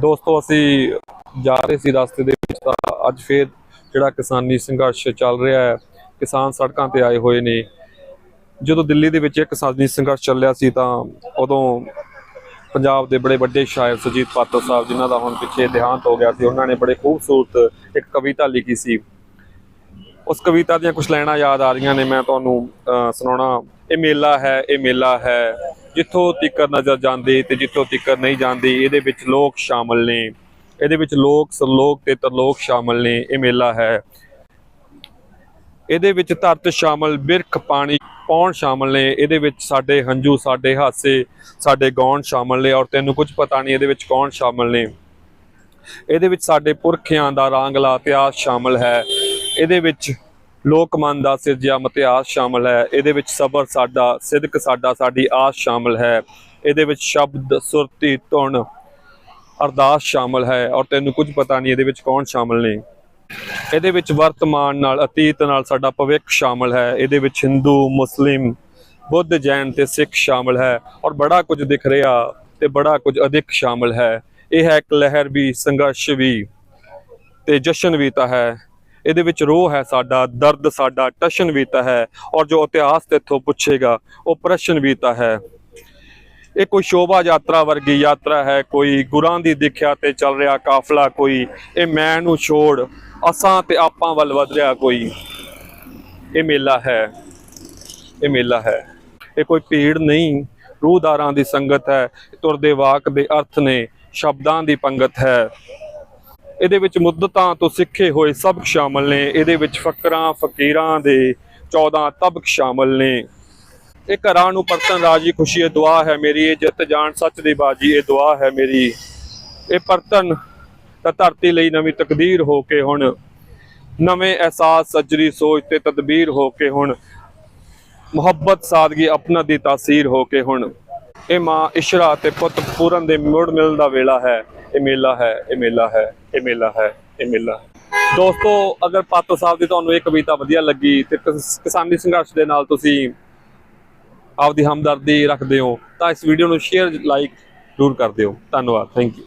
ਦੋਸਤੋ ਅਸੀਂ ਜਾ ਰਹੇ ਸੀ ਰਸਤੇ ਦੇ ਵਿੱਚ ਤਾਂ ਅੱਜ ਫੇਰ ਜਿਹੜਾ ਕਿਸਾਨੀ ਸੰਘਰਸ਼ ਚੱਲ ਰਿਹਾ ਹੈ ਕਿਸਾਨ ਸੜਕਾਂ ਤੇ ਆਏ ਹੋਏ ਨੇ। ਜਦੋਂ ਦਿੱਲੀ ਦੇ ਵਿੱਚ ਇਹ ਕਿਸਾਨੀ ਸੰਘਰਸ਼ ਚੱਲਿਆ ਸੀ ਤਾਂ ਉਦੋਂ ਪੰਜਾਬ ਦੇ ਬੜੇ ਵੱਡੇ ਸ਼ਾਇਰ ਸੁਜੀਤ ਪਾਤਰ ਸਾਹਿਬ ਜਿਨ੍ਹਾਂ ਦਾ ਹੁਣ ਪਿੱਛੇ ਦੇਹਾਂਤ ਹੋ ਗਿਆ ਸੀ ਉਹਨਾਂ ਨੇ ਬੜੇ ਖੂਬਸੂਰਤ ਇੱਕ ਕਵਿਤਾ ਲਿਖੀ ਸੀ। ਉਸ ਕਵਿਤਾ ਦੀਆਂ ਕੁਝ ਲਾਈਨਾਂ ਯਾਦ ਆ ਰਹੀਆਂ ਨੇ। ਮੈਂ ਤੁਹਾਨੂੰ ਅਹ, ਸੁਣਾਉਣਾ ਇਹ ਮੇਲਾ ਹੈ ਇਹ ਮੇਲਾ ਹੈ। ਜਿੱਥੋਂ ਤਿੱਕਰ ਨਜ਼ਰ ਜਾਂਦੀ ਤੇ ਜਿੱਥੋਂ ਤਿੱਕਰ ਨਹੀਂ ਜਾਂਦੀ, ਇਹਦੇ ਵਿੱਚ ਲੋਕ ਸ਼ਾਮਲ ਨੇ। ਇਹਦੇ ਵਿੱਚ ਲੋਕ ਸਰਲੋਕ ਤੇ ਤਰਲੋਕ ਸ਼ਾਮਲ ਨੇ, ਇਹ ਮੇਲਾ ਹੈ। ਇਹਦੇ ਵਿੱਚ ਧਰਤ ਸ਼ਾਮਲ, ਬਿਰਖ ਪਾਣੀ ਪੌਣ ਸ਼ਾਮਲ ਨੇ। ਇਹਦੇ ਵਿੱਚ ਸਾਡੇ ਹੰਝੂ, ਸਾਡੇ ਹਾਸੇ, ਸਾਡੇ ਗਾਉਣ ਸ਼ਾਮਲ ਨੇ ਔਰ ਤੈਨੂੰ ਕੁਝ ਪਤਾ ਨਹੀਂ ਇਹਦੇ ਵਿੱਚ ਕੌਣ ਸ਼ਾਮਲ ਨੇ। ਇਹਦੇ ਵਿੱਚ ਸਾਡੇ ਪੁਰਖਿਆਂ ਦਾ ਰਾਂਗਲਾ ਇਤਿਹਾਸ ਸ਼ਾਮਲ ਹੈ। ਇਹਦੇ ਵਿੱਚ ਲੋਕ ਮਨ ਦਾ ਸਿਰਜਿਆ ਮਤਿਆਸ ਸ਼ਾਮਲ ਹੈ। ਇਹਦੇ ਵਿੱਚ ਸਬਰ ਸਾਡਾ, ਸਿਦਕ ਸਾਡਾ, ਸਾਡੀ ਆਸ ਸ਼ਾਮਲ ਹੈ। ਇਹਦੇ ਵਿੱਚ ਸ਼ਬਦ, ਸੁਰਤੀ, ਧੁਨ ਅਰਦਾਸ ਸ਼ਾਮਲ ਹੈ ਔਰ ਤੈਨੂੰ ਕੁਝ ਪਤਾ ਨਹੀਂ ਇਹਦੇ ਵਿੱਚ ਕੌਣ ਸ਼ਾਮਲ ਨੇ। ਇਹਦੇ ਵਿੱਚ ਵਰਤਮਾਨ ਨਾਲ, ਅਤੀਤ ਨਾਲ ਸਾਡਾ ਭਵਿੱਖ ਸ਼ਾਮਲ ਹੈ। ਇਹਦੇ ਵਿੱਚ ਹਿੰਦੂ, ਮੁਸਲਿਮ, ਬੁੱਧ, ਜੈਨ ਤੇ ਸਿੱਖ ਸ਼ਾਮਲ ਹੈ ਔਰ ਬੜਾ ਕੁਝ ਦਿਖ ਰਿਹਾ ਤੇ ਬੜਾ ਕੁਝ ਅਧਿਕ ਸ਼ਾਮਲ ਹੈ। ਇਹ ਹੈ ਇੱਕ ਲਹਿਰ ਵੀ, ਸੰਘਰਸ਼ ਵੀ ਤੇ ਜਸ਼ਨ ਵੀ ਤਾਂ ਹੈ। ਇਹਦੇ ਵਿੱਚ ਰੋਹ ਹੈ ਸਾਡਾ, ਦਰਦ ਸਾਡਾ, ਟਸ਼ਨ ਵੀ ਹੈ ਔਰ ਜੋ ਇਤਿਹਾਸ ਤੇਥੋਂ ਪੁੱਛੇਗਾ, ਉਹ ਪ੍ਰਸ਼ਨ ਵੀ ਹੈ। ਇਹ ਕੋਈ ਸ਼ੋਭਾ ਯਾਤਰਾ ਵਰਗੀ ਯਾਤਰਾ ਹੈ, ਕੋਈ ਗੁਰਾਂ ਦੀ ਦਿਖਿਆ ਤੇ ਚੱਲ ਰਿਹਾ ਕਾਫਲਾ ਕੋਈ, ਇਹ ਮੈਂ ਨੂੰ ਛੋੜ, ਅਸਾਂ ਤੇ ਆਪਾਂ ਵੱਲ ਵਧ ਰਿਹਾ ਕੋਈ। ਇਹ ਮੇਲਾ ਹੈ, ਇਹ ਮੇਲਾ ਹੈ। ਇਹ ਕੋਈ ਭੀੜ ਨਹੀਂ, ਰੂਹਦਾਰਾਂ ਦੀ ਸੰਗਤ ਹੈ, ਤੁਰਦੇ ਵਾਕ ਦੇ ਅਰਥ ਨੇ, ਸ਼ਬਦਾਂ ਦੀ ਪੰਗਤ ਹੈ। ਇਹਦੇ ਵਿੱਚ ਮੁੱਦਤਾਂ ਤੋਂ ਸਿੱਖੇ ਹੋਏ ਸਬਕ ਸ਼ਾਮਲ ਨੇ। ਇਹਦੇ ਵਿੱਚ ਫਕਰਾਂ, ਫਕੀਰਾਂ ਦੇ 14 ਤਬਕ ਸ਼ਾਮਲ ਨੇ। ਇਹ ਘਰਾਂ ਨੂੰ ਪਰਤਨ ਰਾਜੀ ਖੁਸ਼ੀ ਇਹ ਦੁਆ ਹੈ ਮੇਰੀ, ਇਹ ਜਿੱਤ ਜਾਣ ਸੱਚ ਦੀ ਬਾਜੀ ਇਹ ਦੁਆ ਹੈ ਮੇਰੀ। ਇਹ ਪਰਤਨ ਤਾਂ ਧਰਤੀ ਲਈ ਨਵੀਂ ਤਕਦੀਰ ਹੋ ਕੇ ਹੁਣ, ਨਵੇਂ ਅਹਿਸਾਸ, ਸੱਜਰੀ ਸੋਚ ਤੇ ਤਦਬੀਰ ਹੋ ਕੇ ਹੁਣ, ਮੁਹੱਬਤ, ਸਾਦਗੀ ਆਪਣਾ ਦੀ ਤਾਸੀਰ ਹੋ ਕੇ ਹੁਣ। ਇਹ ਮਾਂ ਇਸ਼ਰਾ ਤੇ ਪੁੱਤ ਪੂਰਨ ਦੇ ਮੁੜ ਮਿਲਣ ਦਾ ਵੇਲਾ ਹੈ। ਇਹ ਮੇਲਾ ਹੈ, ਇਹ ਮੇਲਾ ਹੈ, ਇਹ ਮੇਲਾ ਹੈ, ਇਹ ਮੇਲਾ ਹੈ। ਦੋਸਤੋ, ਅਗਰ ਪਾਤੋ ਸਾਹਿਬ ਦੀ ਤੁਹਾਨੂੰ ਇਹ ਕਵਿਤਾ ਵਧੀਆ ਲੱਗੀ ਤੇ ਕਿਸਾਨੀ ਸੰਘਰਸ਼ ਦੇ ਨਾਲ ਤੁਸੀਂ ਆਪਦੀ ਹਮਦਰਦੀ ਰੱਖਦੇ ਹੋ, ਤਾਂ ਇਸ ਵੀਡੀਓ ਨੂੰ ਸ਼ੇਅਰ ਲਾਈਕ ਜ਼ਰੂਰ ਕਰ ਦਿਓ। ਧੰਨਵਾਦ ਥੈਂਕ ਯੂ